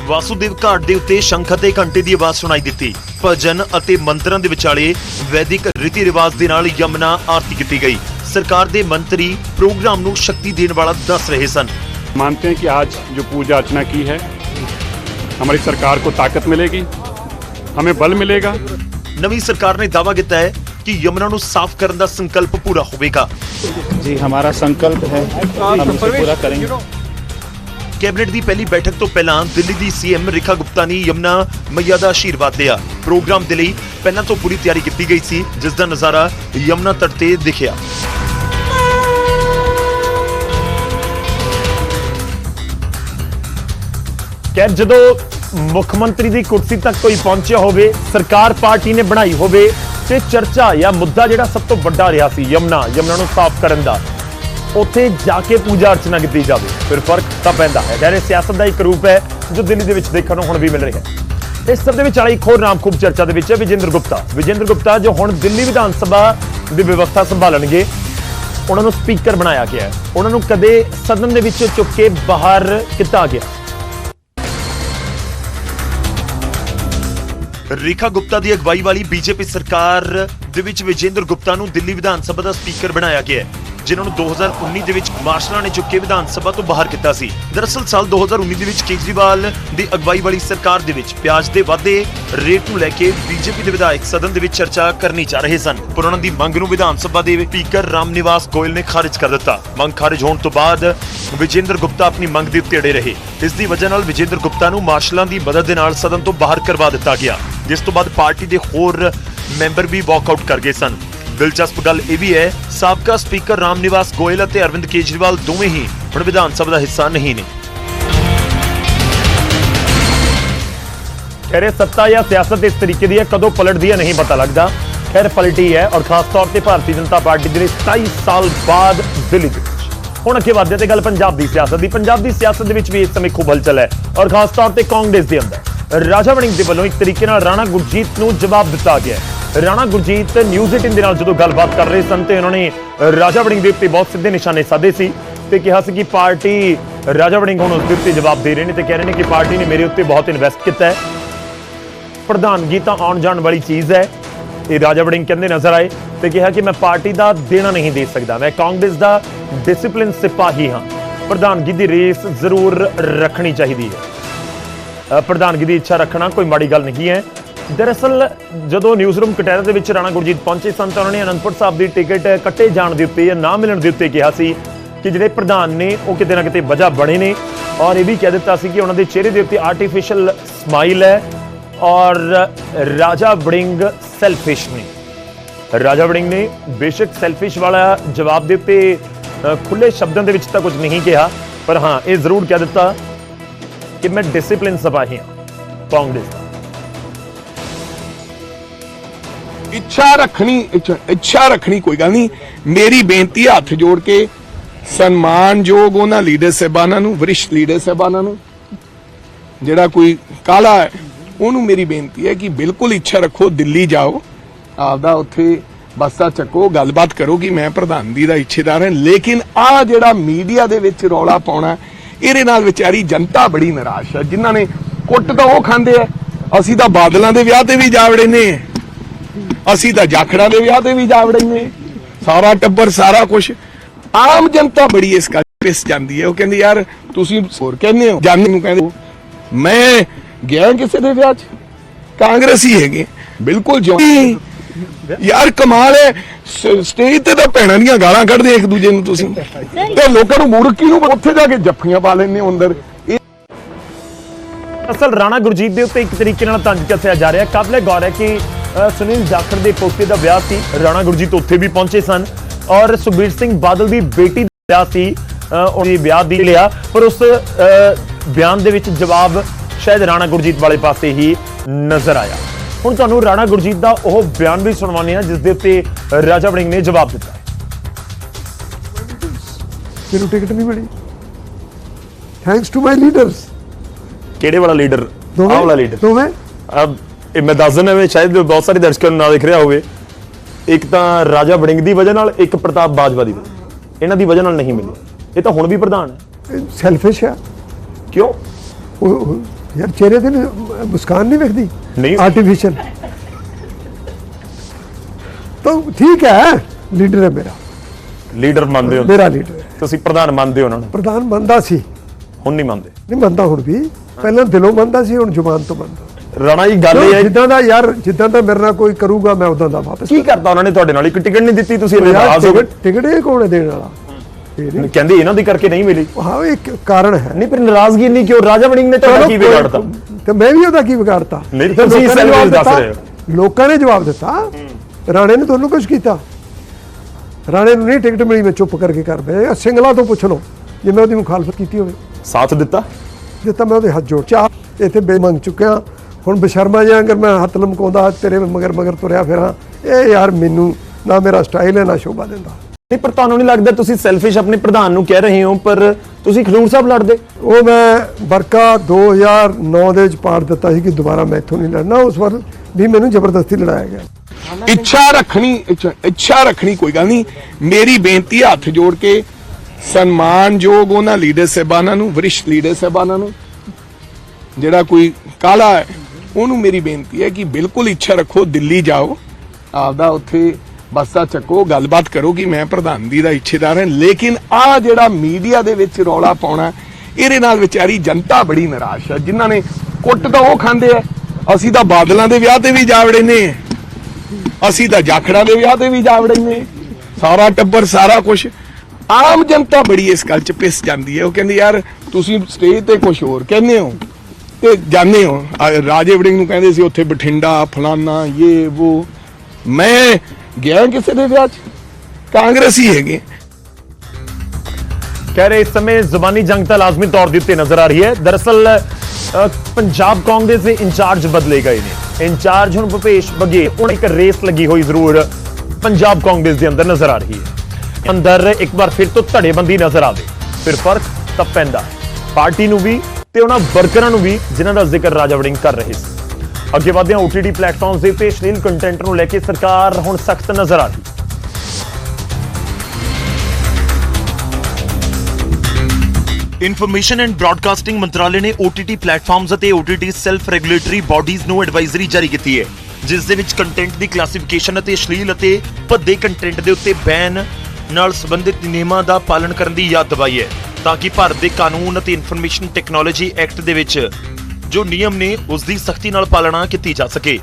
ਵਾਸੂਦੇਵ ਘਾਟ ਦੇ ਉੱਤੇ ਸ਼ੰਖ ਅਤੇ ਘੰਟੇ ਦੀ ਆਵਾਜ਼ ਸੁਣਾਈ ਦਿੱਤੀ ਭਜਨ ਅਤੇ ਮੰਤਰਾਂ ਦੇ ਵਿਚਾਲੇ ਵੈਦਿਕ ਰੀਤੀ ਰਿਵਾਜ ਦੇ ਨਾਲ ਯਮਨਾ ਆਰਤੀ ਕੀਤੀ ਗਈ ਸਰਕਾਰ ਦੇ ਮੰਤਰੀ ਪ੍ਰੋਗਰਾਮ ਨੂੰ ਸ਼ਕਤੀ ਦੇਣ ਵਾਲਾ ਦੱਸ ਰਹੇ ਸਨ मानते हैं कि आज जो पूजा अर्चना की है हमारी सरकार को ताकत मिलेगी हमें बल मिलेगा ਨਵੀਂ ਸਰਕਾਰ ਨੇ ਦਾਅਵਾ ਕੀਤਾ ਹੈ ਕਿ ਯਮਨਾ ਨੂੰ ਸਾਫ਼ ਕਰਨ ਦਾ ਸੰਕਲਪ ਪੂਰਾ ਹੋਵੇਗਾ जी हमारा संकल्प है हम इसे पूरा करेंगे ਕੈਬਨਿਟ ਦੀ ਪਹਿਲੀ ਬੈਠਕ ਤੋਂ ਪਹਿਲਾਂ ਦਿੱਲੀ ਦੀ ਸੀਐਮ ਰੇਖਾ ਗੁਪਤਾ ਨੇ ਯਮਨਾ ਮਈਆ ਦਾ ਆਸ਼ੀਰਵਾਦ ਲਿਆ। ਪ੍ਰੋਗਰਾਮ ਦੇ ਲਈ ਪਹਿਲਾਂ ਤੋਂ ਪੂਰੀ ਤਿਆਰੀ ਕੀਤੀ ਗਈ ਸੀ, ਜਿਸ ਦਾ ਨਜ਼ਾਰਾ ਯਮਨਾ ਤਟ ਤੇ ਦਿਖਿਆ। ਖੈਰ ਜਦੋਂ ਮੁੱਖ ਮੰਤਰੀ ਦੀ ਕੁਰਸੀ ਤੱਕ ਕੋਈ ਪਹੁੰਚਿਆ ਹੋਵੇ, ਸਰਕਾਰ ਪਾਰਟੀ ਨੇ ਬਣਾਈ ਹੋਵੇ, ਤੇ ਚਰਚਾ ਜਾਂ ਮੁੱਦਾ ਜਿਹੜਾ ਸਭ ਤੋਂ ਵੱਡਾ ਰਿਹਾ ਸੀ, ਯਮਨਾ ਯਮਨਾ ਨੂੰ ਸਾਫ਼ ਕਰਨ ਦਾ। ਉੱਥੇ ਜਾ ਕੇ ਪੂਜਾ ਅਰਚਨਾ ਕੀਤੀ ਜਾਵੇ। ਫਿਰ ਫ਼ਰਕ ਤਾਂ ਪੈਂਦਾ ਹੈ। ਜਿਹੜੇ ਸਿਆਸਤ ਦਾ ਇੱਕ ਰੂਪ ਹੈ ਜੋ ਦਿੱਲੀ ਦੇ ਵਿੱਚ ਦੇਖਣ ਨੂੰ ਹੁਣ ਵੀ ਮਿਲ ਰਿਹਾ ਹੈ। ਇਸ ਸਭ ਦੇ ਵਿੱਚ ਵਾਲਾ ਇੱਕ ਨਾਮ ਖੂਬ ਚਰਚਾ ਦੇ ਵਿੱਚ ਹੈ, ਵਿਜੇਂਦਰ ਗੁਪਤਾ। ਵਿਜੇਂਦਰ ਗੁਪਤਾ ਜੋ ਹੁਣ ਦਿੱਲੀ ਵਿਧਾਨ ਸਭਾ ਦੀ ਵਿਵਸਥਾ ਸੰਭਾਲਣਗੇ, ਉਹਨਾਂ ਨੂੰ ਸਪੀਕਰ ਬਣਾਇਆ ਗਿਆ ਹੈ। ਉਹਨਾਂ ਨੂੰ ਕਦੇ ਸਦਨ ਦੇ ਵਿੱਚੋਂ ਚੁੱਕ ਕੇ ਬਾਹਰ ਕੀਤਾ ਗਿਆ। ਰੇਖਾ ਗੁਪਤਾ ਦੀ ਅਗਵਾਈ ਵਾਲੀ ਬੀਜੇਪੀ ਸਰਕਾਰ ਦੇ ਵਿੱਚ ਵਿਜੇਂਦਰ ਗੁਪਤਾ ਨੂੰ ਦਿੱਲੀ ਵਿਧਾਨ ਸਭਾ ਦਾ ਸਪੀਕਰ ਬਣਾਇਆ ਗਿਆ ਹੈ। ਜਿਨ੍ਹਾਂ ਨੂੰ 2019 ਦੇ ਵਿੱਚ ਮਾਰਸ਼ਲਾਂ ਨੇ ਚੁੱਕ ਕੇ ਵਿਧਾਨ ਸਭਾ ਤੋਂ ਬਾਹਰ ਕੀਤਾ ਸੀ। ਦਰਅਸਲ ਸਾਲ 2019 ਦੇ ਵਿੱਚ ਕੇਜਰੀਵਾਲ ਦੀ ਅਗਵਾਈ ਵਾਲੀ ਸਰਕਾਰ ਦੇ ਵਿੱਚ ਪਿਆਜ਼ ਦੇ ਵਾਧੇ ਰੇਟ ਨੂੰ ਲੈ ਕੇ ਬੀਜੇਪੀ ਦੇ ਵਿਧਾਇਕ ਸਦਨ ਦੇ ਵਿੱਚ ਚਰਚਾ ਕਰਨੀ ਚਾਹ ਰਹੇ ਸਨ। ਪਰ ਉਹਨਾਂ ਦੀ ਮੰਗ ਨੂੰ ਵਿਧਾਨ ਸਭਾ ਦੇ ਸਪੀਕਰ ਰਾਮਨਿਵਾਸ ਗੋਇਲ ਨੇ ਖਾਰਿਜ ਕਰ ਦਿੱਤਾ। ਮੰਗ ਖਾਰਿਜ ਹੋਣ ਤੋਂ ਬਾਅਦ ਵਿਜੇਂਦਰ ਗੁਪਤਾ ਆਪਣੀ ਮੰਗ ਦੇ ਉੱਤੇ ਅੜੇ ਰਹੇ। ਇਸ ਦੀ ਵਜ੍ਹਾ ਨਾਲ ਵਿਜੇਂਦਰ ਗੁਪਤਾ ਨੂੰ ਮਾਰਸ਼ਲਾਂ ਦੀ ਮਦਦ ਦੇ ਨਾਲ ਸਦਨ ਤੋਂ ਬਾਹਰ ਕਰਵਾ ਦਿੱਤਾ ਗਿਆ। ਜਿਸ ਤੋਂ ਬਾਅਦ ਪਾਰਟੀ ਦੇ ਹੋਰ ਮੈਂਬਰ ਵੀ ਵਾਕਆਊਟ ਕਰ ਗਏ ਸਨ। ਦਿਲਚਸਪ ਗੱਲ ਇਹ ਵੀ ਹੈ, ਸਾਬਕਾ ਸਪੀਕਰ ਰਾਮਨਿਵਾਸ ਗੋਇਲ ਅਤੇ ਅਰਵਿੰਦ ਕੇਜਰੀਵਾਲ ਦੋਵੇਂ ਹੀ ਹੁਣ ਵਿਧਾਨ ਸਭਾ ਦਾ ਹਿੱਸਾ ਨਹੀਂ ਨੇ। ਖੈਰ ਸੱਤਾ ਜਾਂ ਸਿਆਸਤ ਇਸ ਤਰੀਕੇ ਦੀ ਹੈ, ਕਦੋਂ ਪਲਟਦੀ ਹੈ ਨਹੀਂ ਪਤਾ ਲੱਗਦਾ। ਖੈਰ, ਪਲਟੀ ਹੈ ਔਰ ਖਾਸ ਤੌਰ ਤੇ ਭਾਰਤੀ ਜਨਤਾ ਪਾਰਟੀ ਦੇ 27 ਸਾਲ ਬਾਅਦ ਦਿੱਲੀ ਦੇ ਵਿੱਚ। ਹੁਣ ਅੱਗੇ ਵਧਦੇ ਤੇ ਗੱਲ ਪੰਜਾਬ ਦੀ ਸਿਆਸਤ ਦੀ। ਪੰਜਾਬ ਦੀ ਸਿਆਸਤ ਦੇ ਵਿੱਚ ਵੀ ਇਸ ਸਮੇਂ ਖੂਬ ਹਲਚਲ ਹੈ ਔਰ ਖਾਸ ਤੌਰ ਤੇ ਕਾਂਗਰਸ ਦੇ ਅੰਦਰ। ਰਾਜਾ ਵੜਿੰਗ ਦੇ ਵੱਲੋਂ ਇੱਕ ਤਰੀਕੇ ਨਾਲ ਰਾਣਾ ਗੁਰਜੀਤ ਨੂੰ ਜਵਾਬ ਦਿੱਤਾ ਗਿਆ ਹੈ। ਰਾਣਾ ਗੁਰਜੀਤ ਨਿਊਜ਼ 18 ਦੇ ਨਾਲ ਜਦੋਂ ਗੱਲਬਾਤ ਕਰ ਰਹੇ ਸਨ ਤੇ ਉਹਨਾਂ ਨੇ ਰਾਜਾ ਵੜਿੰਗ ਦੇ ਉੱਤੇ ਬਹੁਤ ਸਿੱਧੇ ਨਿਸ਼ਾਨੇ ਸਾਧੇ ਸੀ ਤੇ ਕਿਹਾ ਸੀ ਕਿ ਪਾਰਟੀ ਰਾਜਾ ਵੜਿੰਗ ਹੁਣ ਉਸ ਦੇ ਉੱਤੇ ਜਵਾਬ ਦੇ ਰਹੇ ਨੇ ਤੇ ਕਹਿ ਰਹੇ ਨੇ ਕਿ ਪਾਰਟੀ ਨੇ ਮੇਰੇ ਉੱਤੇ ਬਹੁਤ ਇਨਵੈਸਟ ਕੀਤਾ ਹੈ। ਪ੍ਰਧਾਨਗੀ ਤਾਂ ਆਉਣ ਜਾਣ ਵਾਲੀ ਚੀਜ਼ ਹੈ। ਇਹ ਰਾਜਾ ਵੜਿੰਗ ਕਹਿੰਦੇ ਨਜ਼ਰ ਆਏ ਤੇ ਕਿਹਾ ਕਿ ਮੈਂ ਪਾਰਟੀ ਦਾ ਦੇਣਾ ਨਹੀਂ ਦੇ ਸਕਦਾ, ਮੈਂ ਕਾਂਗਰਸ ਦਾ ਡਿਸਪਲਿਨ ਸਿਪਾਹੀ ਹਾਂ। ਪ੍ਰਧਾਨਗੀ ਦੀ ਰੇਸ ਜ਼ਰੂਰ ਰੱਖਣੀ ਚਾਹੀਦੀ ਹੈ। ਪ੍ਰਧਾਨਗੀ ਦੀ ਇੱਛਾ ਰੱਖਣਾ ਕੋਈ ਮਾੜੀ ਗੱਲ ਨਹੀਂ ਹੈ। ਦਰਅਸਲ ਜਦੋਂ ਨਿਊਜ਼ ਰੂਮ ਕਟਹਿਰਾ ਦੇ ਵਿੱਚ ਰਾਣਾ ਗੁਰਜੀਤ ਪਹੁੰਚੇ ਸਨ ਤਾਂ ਉਹਨਾਂ ਨੇ ਅਨੰਦਪੁਰ ਸਾਹਿਬ ਦੀ ਟਿਕਟ ਕੱਟੇ ਜਾਣ ਦੇ ਉੱਤੇ ਜਾਂ ਨਾ ਮਿਲਣ ਦੇ ਉੱਤੇ ਕਿਹਾ ਸੀ ਕਿ ਜਿਹੜੇ ਪ੍ਰਧਾਨ ਨੇ ਉਹ ਕਿਤੇ ਨਾ ਕਿਤੇ ਵਜ੍ਹਾ ਬਣੇ ਨੇ। ਔਰ ਇਹ ਵੀ ਕਹਿ ਦਿੱਤਾ ਸੀ ਕਿ ਉਹਨਾਂ ਦੇ ਚਿਹਰੇ ਦੇ ਉੱਤੇ ਆਰਟੀਫੀਸ਼ੀਅਲ ਸਮਾਈਲ ਹੈ ਔਰ ਰਾਜਾ ਵੜਿੰਗ ਸੈਲਫਿਸ਼ ਨੇ। ਰਾਜਾ ਵੜਿੰਗ ਨੇ ਬੇਸ਼ੱਕ ਸੈਲਫਿਸ਼ ਵਾਲਾ ਜਵਾਬ ਦੇ ਉੱਤੇ ਅ, ਖੁੱਲੇ ਸ਼ਬਦਾਂ ਦੇ ਵਿੱਚ ਤਾਂ ਕੁਝ ਨਹੀਂ ਕਿਹਾ ਪਰ ਹਾਂ ਇਹ ਜ਼ਰੂਰ ਕਹਿ ਦਿੱਤਾ ਕਿ ਮੈਂ ਡਿਸਪਲਿਨ ਸਿਪਾਹੀ ਹਾਂ ਕਾਂਗਰਸ ਇੱਛਾ ਰੱਖਣੀ, ਇੱਛਾ- ਇੱਛਾ ਰੱਖਣੀ ਕੋਈ ਗੱਲ ਨਹੀਂ। ਮੇਰੀ ਬੇਨਤੀ ਹੱਥ ਜੋੜ ਕੇ, ਸਨਮਾਨਯੋਗ ਉਹਨਾਂ ਲੀਡਰ ਸਾਹਿਬਾਨਾਂ ਨੂੰ, ਵਰਿਸ਼ਟ ਲੀਡਰ ਸਾਹਿਬਾਨਾਂ ਨੂੰ, ਜਿਹੜਾ ਕੋਈ ਕਾਲਾ ਹੈ, ਉਹਨੂੰ ਮੇਰੀ ਬੇਨਤੀ ਹੈ ਕਿ ਬਿਲਕੁਲ ਇੱਛਾ ਰੱਖੋ, ਦਿੱਲੀ ਜਾਓ, ਆਪਦਾ ਉੱਥੇ ਬਸਤਾ ਚੱਕੋ, ਗੱਲਬਾਤ ਕਰੋ ਕਿ ਮੈਂ ਪ੍ਰਧਾਨਗੀ ਦਾ ਇੱਛੇਦਾਰ ਹਾਂ। ਲੇਕਿਨ ਆ ਜਿਹੜਾ ਮੀਡੀਆ ਦੇ ਵਿੱਚ ਰੌਲਾ ਪਾਉਣਾ, ਇਹਦੇ ਨਾਲ ਵਿਚਾਰੀ ਜਨਤਾ ਬੜੀ ਨਿਰਾਸ਼ ਹੈ। ਜਿਨ੍ਹਾਂ ਨੇ ਕੁੱਟ ਤਾਂ ਉਹ ਖਾਂਦੇ ਆ, ਅਸੀਂ ਤਾਂ ਬਾਦਲਾਂ ਦੇ ਵਿਆਹ ਤੇ ਵੀ ਜਾ ਵੜੇ ਨੇ ਅਸੀਂ ਤਾਂ ਜਾਖੜਾਂ ਦੇ ਵਿਆਹ ਤੇ ਵੀ ਜਾ ਵੜੇ ਸਾਰਾ ਟੱਬਰ, ਸਾਰਾ ਕੁਝ ਆਮ ਜਨਤਾ ਬੜੀ ਇਸ ਗੱਲ ਪਿਸ ਜਾਂਦੀ ਹੈ। ਉਹ ਕਹਿੰਦੀ, ਯਾਰ, ਤੁਸੀਂ ਹੋਰ ਕਹਿੰਦੇ ਹੋ? ਜਾਨੀ ਨੂੰ ਕਹਿੰਦੇ, ਮੈਂ ਗਿਆ ਕਿਸੇ ਦੇ ਵਿਆਹ 'ਚ। ਕਾਂਗਰਸੀ ਹੈਗੇ। ਬਿਲਕੁਲ ਜੋ ਯਾਰ, ਕਮਾਲ ਹੈ। ਸਟੇਜ ਤੇ ਤਾਂ ਭੈਣਾਂ ਦੀਆਂ ਗਾਲਾਂ ਕੱਢਦੇ ਇੱਕ ਦੂਜੇ ਨੂੰ ਤੁਸੀਂ। ਤੇ ਲੋਕਾਂ ਨੂੰ ਮੂਰਖੀ ਨੂੰ ਉੱਥੇ ਜਾ ਕੇ ਜੱਫੀਆਂ ਪਾ ਲੈਂਦੇ ਹੋ ਅੰਦਰ। ਅਸਲ ਰਾਣਾ ਗੁਰਜੀਤ ਦੇ ਉੱਤੇ ਇੱਕ ਤਰੀਕੇ ਨਾਲ ਤੰਜ ਕੱਸਿਆ ਜਾ ਰਿਹਾ ਕਾਬਲੇ ਗੌਰ ਹੈ ਕਿ ਸੁਨੀਲ ਜਾਖੜ ਦੇ ਪੋਤੇ ਦਾ ਵਿਆਹ ਸੀ ਰਾਣਾ ਗੁਰਜੀਤ ਉੱਥੇ ਵੀ ਪਹੁੰਚੇ ਸਨ ਔਰ ਸੁਖਬੀਰ ਸਿੰਘ ਬਾਦਲ ਦੀ ਬੇਟੀ ਦਾ ਵਿਆਹ ਸੀ ਅ, ਉਹਦੀ ਵਿਆਹ ਦੀ ਲਿਆ। ਪਰ ਉਸ ਬਿਆਨ ਦੇ ਵਿੱਚ ਜਵਾਬ ਸ਼ਾਇਦ ਰਾਣਾ ਗੁਰਜੀਤ ਵਾਲੇ ਪਾਸੇ ਹੀ ਨਜ਼ਰ ਆਇਆ। ਹੁਣ ਤੁਹਾਨੂੰ ਰਾਣਾ ਗੁਰਜੀਤ ਦਾ ਉਹ ਬਿਆਨ ਵੀ ਸੁਣਵਾਉਂਦੇ ਹਾਂ ਜਿਸ ਦੇ ਉੱਤੇ ਰਾਜਾ ਵੜਿੰਗ ਨੇ ਜਵਾਬ ਦਿੱਤਾ। ਮੈਨੂੰ ਟਿਕਟ ਨਹੀਂ ਮਿਲੀ? ਥੈਂਕਸ ਟੂ ਮਾਈ ਲੀਡਰਸ ਕਿਹੜੇ ਵਾਲਾ ਲੀਡਰ? ਆਹ ਵਾਲਾ ਲੀਡਰ। ਦੋਵੇਂ? ਅਬ ਇਹ ਮੈਂ ਦੱਸ ਦਿੰਦਾ ਮੈਂ ਸ਼ਾਇਦ ਬਹੁਤ ਸਾਰੇ ਦਰਸ਼ਕਾਂ ਨੂੰ ਨਾ ਦੇਖ ਰਿਹਾ ਹੋਵੇ। ਇੱਕ ਤਾਂ ਰਾਜਾ ਵੜਿੰਗ ਦੀ ਵਜ੍ਹਾ ਨਾਲ ਇੱਕ ਪ੍ਰਤਾਪ ਬਾਜਵਾ ਦੀ ਵਜ੍ਹਾ ਨਾਲ। ਇਹਨਾਂ ਦੀ ਵਜ੍ਹਾ ਨਾਲ ਨਹੀਂ ਮਿਲੀ। ਇਹ ਤਾਂ ਹੁਣ ਵੀ ਪ੍ਰਧਾਨ ਹੈ। ਸੈਲਫਿਸ਼ ਆ। ਕਿਉਂ? ਉਹ- ਉਹ- ਯਾਰ ਚਿਹਰੇ ਤੇ ਨੀ- ਮੁਸਕਾਨ ਨਹੀਂ ਵਿਖਦੀ? ਨਹੀਂ। ਆਰਟੀਫੀਸ਼ੀਅਲ ਤਾਂ ਠੀਕ ਹੈ ਲੀਡਰ ਹੈ ਮੇਰਾ। ਲੀਡਰ ਮੰਨਦੇ ਹੋ। ਮੇਰਾ ਲੀਡਰ ਹੈ। ਤੁਸੀਂ ਪ੍ਰਧਾਨ ਮੰਨਦੇ ਹੋ ਉਹਨਾਂ ਨੂੰ। ਪ੍ਰਧਾਨ ਬੰਦਾ ਸੀ। ਹੁਣ ਨਹੀਂ ਮੰਨਦੇ। ਨਹੀਂ ਮੰਨਦਾ ਹੁਣ ਵੀ। ਪਹਿਲਾਂ ਦਿਲੋਂ ਮੰਨਦਾ ਸੀ ਹੁਣ ਜ਼ੁਬਾਨ ਤੋਂ ਮੰਨਦਾ। ਰਾਣਾ ਜੀ ਗੱਲ ਇਹ ਹੈ ਜਿੱਦਾਂ ਦਾ ਯਾਰ ਜਿੱਦਾਂ ਦਾ ਮੇਰੇ ਨਾਲ ਕੋਈ ਕਰੂਗਾ ਮੈਂ ਉਦਾਂ ਦਾ ਵਾਪਸ ਕੀ ਕਰਤਾ ਉਹਨਾਂ ਨੇ ਤੁਹਾਡੇ ਨਾਲ? ਇੱਕ ਟਿਕਟ ਨਹੀਂ ਦਿੱਤੀ ਤੁਸੀਂ ਯਾਰ ਨਾਰਾਜ਼ ਹੋ ਗਏ। ਟਿਕਟ ਇਹ ਕੌਣ ਦੇਣ ਵਾਲਾ। ਕਹਿੰਦੇ ਇਹਨਾਂ ਦੀ ਕਰਕੇ ਨਹੀਂ ਮਿਲੀ। ਹਾਂ ਇੱਕ ਕਾਰਨ ਹੈ। ਨਹੀਂ ਪਰ ਨਾਰਾਜ਼ਗੀ ਨਹੀਂ ਕਿਉਂ ਰਾਜਾ ਵੜਿੰਗ ਨੇ ਤੁਹਾਡਾ ਕੀ ਵਿਗਾੜਤਾ ਤੇ ਮੈਂ ਵੀ ਉਹਦਾ ਕੀ ਵਿਗਾੜਤਾ ਨਹੀਂ, ਤੁਸੀਂ ਜਵਾਬ ਦੱਸ। ਰਹੇ ਹੋ। ਲੋਕਾਂ ਨੇ ਜਵਾਬ ਦਿੱਤਾ। ਰਾਣੇ ਨੇ ਤੁਹਾਨੂੰ ਕੁਝ ਕੀਤਾ? ਰਾਣੇ ਨੂੰ ਨਹੀਂ ਟਿਕਟ ਮਿਲੀ ਮੈਂ ਚੁੱਪ ਕਰਕੇ ਕਰ ਪਿਆ ਸਿੰਗਲਾ ਤੋਂ ਪੁੱਛ ਲਓ। ਜੇ ਮੈਂ ਉਹਦੀ ਮੁਖਾਲਫਤ ਕੀਤੀ ਹੋਵੇ। ਸਾਥ ਦਿੱਤਾ? ਦਿੱਤਾ ਮੈਂ ਉਹਦੇ ਹੱਥ ਜੋੜ ਚਾਹ ਇੱਥੇ ਬੇਮੰਗ ਚੁੱਕਿਆ। ਹੁਣ ਬਸ਼ਰਮਾ ਜਾਂ ਅਗਰ ਮੈਂ ਹੱਥ ਲਮਕਾਉਂਦਾ ਤੇਰੇ ਮਗਰ ਮਗਰ ਤੁਰਿਆ ਫਿਰਾਂ ਇਹ ਯਾਰ ਮੈਨੂੰ ਨਾ ਮੇਰਾ ਸਟਾਈਲ ਹੈ ਨਾ ਸ਼ੋਭਾ ਦਿੰਦਾ। ਨਹੀਂ ਪਰ ਤੁਹਾਨੂੰ ਨਹੀਂ ਲੱਗਦਾ ਤੁਸੀਂ ਸੈਲਫਿਸ਼ ਆਪਣੇ ਪ੍ਰਧਾਨ ਨੂੰ ਕਹਿ ਰਹੇ ਹੋ ਪਰ ਤੁਸੀਂ ਖਡੂਰ ਸਾਹਿਬ ਲੜਦੇ? ਉਹ ਮੈਂ ਵਰਕਾ 2009 ਦੇ ਵਿੱਚ ਪਾੜ ਦਿੱਤਾ ਸੀ ਕਿ ਦੁਬਾਰਾ ਮੈਂ ਇੱਥੋਂ ਨਹੀਂ ਲੜਨਾ। ਉਸ ਵਾਰ ਵੀ ਮੈਨੂੰ ਜ਼ਬਰਦਸਤੀ ਲੜਾਇਆ ਗਿਆ। ਇੱਛਾ ਰੱਖਣੀ ਇੱਛਾ- ਰੱਖਣੀ ਕੋਈ ਗੱਲ ਨਹੀਂ। ਮੇਰੀ ਬੇਨਤੀ ਹੱਥ ਜੋੜ ਕੇ ਸਨਮਾਨਯੋਗ ਉਹਨਾਂ ਲੀਡਰ ਸਾਹਿਬਾਨਾਂ ਨੂੰ, ਵਰਿਸ਼ਟ ਲੀਡਰ ਸਾਹਿਬਾਨਾਂ ਨੂੰ, ਜਿਹੜਾ ਕੋਈ ਕਾਲਾ ਹੈ, ਉਹਨੂੰ ਮੇਰੀ ਬੇਨਤੀ ਹੈ ਕਿ ਬਿਲਕੁਲ ਇੱਛਾ ਰੱਖੋ, ਦਿੱਲੀ ਜਾਓ, ਆਪਦਾ ਉੱਥੇ ਬੱਸਾ ਚੱਕੋ, ਗੱਲਬਾਤ ਕਰੋ ਕਿ ਮੈਂ ਪ੍ਰਧਾਨਗੀ ਦਾ ਇੱਛੇਦਾਰ ਹਾਂ, ਲੇਕਿਨ ਆ ਜਿਹੜਾ ਮੀਡੀਆ ਦੇ ਵਿੱਚ ਰੌਲਾ ਪਾਉਣਾ, ਇਹਦੇ ਨਾਲ ਵਿਚਾਰੀ ਜਨਤਾ ਬੜੀ ਨਿਰਾਸ਼ ਹੈ, ਜਿਨ੍ਹਾਂ ਨੇ ਕੁੱਟ ਤਾਂ ਉਹ ਖਾਂਦੇ ਆ, ਅਸੀਂ ਤਾਂ ਬਾਦਲਾਂ ਦੇ ਵਿਆਹ ਤੇ ਵੀ ਜਾ ਵੜੇ ਨੇ ਅਸੀਂ ਤਾਂ ਜਾਖੜਾਂ ਦੇ ਵਿਆਹ ਤੇ ਵੀ ਜਾ ਵੜੇ ਨੇ ਸਾਰਾ ਟੱਬਰ, ਸਾਰਾ ਕੁਝ ਆਮ ਜਨਤਾ ਬੜੀ ਇਸ ਗੱਲ 'ਚ ਪਿਸ ਜਾਂਦੀ ਹੈ। ਉਹ ਕਹਿੰਦੀ, ਯਾਰ, ਤੁਸੀਂ ਸਟੇਜ ਤੇ ਕੁਝ ਹੋਰ ਕਹਿੰਦੇ ਹੋ? ਤੇ ਜਾਣਦੇ ਹੋ। ਰਾਜੇ ਵੜਿੰਗ ਨੂੰ ਕਹਿੰਦੇ ਸੀ, ਉੱਥੇ ਬਠਿੰਡਾ, ਫਲਾਨਾ ਇਹ ਉਹ ਮੈਂ ਗਿਆ ਕਿਸੇ ਦੇ ਵਿਆਹ 'ਚ? ਕਾਂਗਰਸੀ ਹੈਗੇ। ਕਹਿ ਰਹੇ ਇਸ ਸਮੇਂ ਜ਼ੁਬਾਨੀ ਜੰਗ ਤਾਂ ਲਾਜ਼ਮੀ ਤੌਰ ਦੇ ਉੱਤੇ ਨਜ਼ਰ ਆ ਰਹੀ ਹੈ। ਦਰਅਸਲ ਪੰਜਾਬ ਕਾਂਗਰਸ ਦੇ ਇੰਚਾਰਜ ਬਦਲੇ ਗਏ ਨੇ। ਇੰਚਾਰਜ ਹੁਣ ਭੁਪੇਸ਼ ਬਗੇ ਹੁਣ ਇੱਕ ਰੇਸ ਲੱਗੀ ਹੋਈ ਜ਼ਰੂਰ ਪੰਜਾਬ ਕਾਂਗਰਸ ਦੇ ਅੰਦਰ ਨਜ਼ਰ ਆ ਰਹੀ ਹੈ। ਅੰਦਰ ਇੱਕ ਵਾਰ ਫਿਰ ਤੋਂ ਧੜੇਬੰਦੀ ਨਜ਼ਰ ਆਵੇ। ਫਿਰ ਫ਼ਰਕ ਤਾਂ ਪੈਂਦਾ। ਪਾਰਟੀ ਨੂੰ ਵੀ ਤੇ ਉਹਨਾਂ ਵਰਕਰਾਂ ਨੂੰ ਵੀ, ਜਿਨ੍ਹਾਂ ਦਾ ਜ਼ਿਕਰ ਰਾਜਾ ਵੜਿੰਗ ਕਰ ਰਹੇ ਸੀ। ਅੱਗੇ ਵਧਦੇ ਹਾਂ OTT ਪਲੇਟਫਾਰਮਸ ਦੇ ਉੱਤੇ ਕੰਟੈਂਟ ਨੂੰ ਲੈ ਕੇ ਸਰਕਾਰ ਹੁਣ ਸਖਤ ਨਜ਼ਰ ਆ ਰਹੀ। ਇਨਫੋਰਮੇਸ਼ਨ ਐਂਡ ਬ੍ਰਾਡਕਾਸਟਿੰਗ ਮੰਤਰਾਲੇ ਨੇ OTT ਪਲੇਟਫਾਰਮਸ ਅਤੇ OTT ਸੈਲਫ ਰੈਗੂਲੇਟਰੀ ਬਾਡੀਜ਼ ਨੂੰ ਐਡਵਾਈਜ਼ਰੀ ਜਾਰੀ ਕੀਤੀ ਹੈ, ਜਿਸ ਦੇ ਵਿੱਚ ਕੰਟੈਂਟ ਦੀ ਕਲਾਸੀਫਿਕੇਸ਼ਨ ਅਤੇ ਅਸ਼ਲੀਲ ਅਤੇ ਭੱਦੇ ਕੰਟੈਂਟ ਦੇ ਉੱਤੇ ਬੈਨ ਨਾਲ ਸੰਬੰਧਿਤ ਨਿਯਮਾਂ ਦਾ ਪਾਲਣ ਕਰਨ ਦੀ ਯਾਦ ਦਿਵਾਈ ਹੈ, ਤਾਂ ਕਿ ਭਾਰਤ ਦੇ ਕਾਨੂੰਨ ਅਤੇ ਇਨਫੋਰਮੇਸ਼ਨ ਟੈਕਨੋਲੋਜੀ ਐਕਟ ਦੇ ਵਿੱਚ ਜੋ ਨਿਯਮ ਨੇ ਉਸ ਦੀ ਸਖਤੀ ਨਾਲ ਪਾਲਣਾ ਕੀਤੀ ਜਾ ਸਕੇ।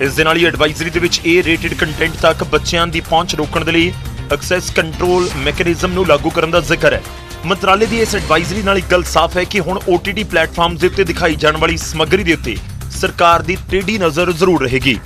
ਇਸ ਦੇ ਨਾਲ ਹੀ ਐਡਵਾਈਜ਼ਰੀ ਦੇ ਵਿੱਚ ਏ ਰੇਟਡ ਕੰਟੈਂਟ ਤੱਕ ਬੱਚਿਆਂ ਦੀ ਪਹੁੰਚ ਰੋਕਣ ਦੇ ਲਈ ਐਕਸੈਸ ਕੰਟਰੋਲ ਮੈਕੈਨਿਜ਼ਮ ਨੂੰ ਲਾਗੂ ਕਰਨ ਦਾ ਜ਼ਿਕਰ ਹੈ। ਮੰਤਰਾਲੇ ਦੀ ਇਸ ਐਡਵਾਈਜ਼ਰੀ ਨਾਲ ਇੱਕ ਗੱਲ ਸਾਫ਼ ਹੈ ਕਿ ਹੁਣ OTT ਪਲੇਟਫਾਰਮਸ ਦੇ ਉੱਤੇ ਦਿਖਾਈ ਜਾਣ ਵਾਲੀ ਸਮੱਗਰੀ ਦੇ ਉੱਤੇ ਸਰਕਾਰ ਦੀ ਟੇਢੀ ਨਜ਼ਰ ਜ਼ਰੂਰ ਰਹੇਗੀ।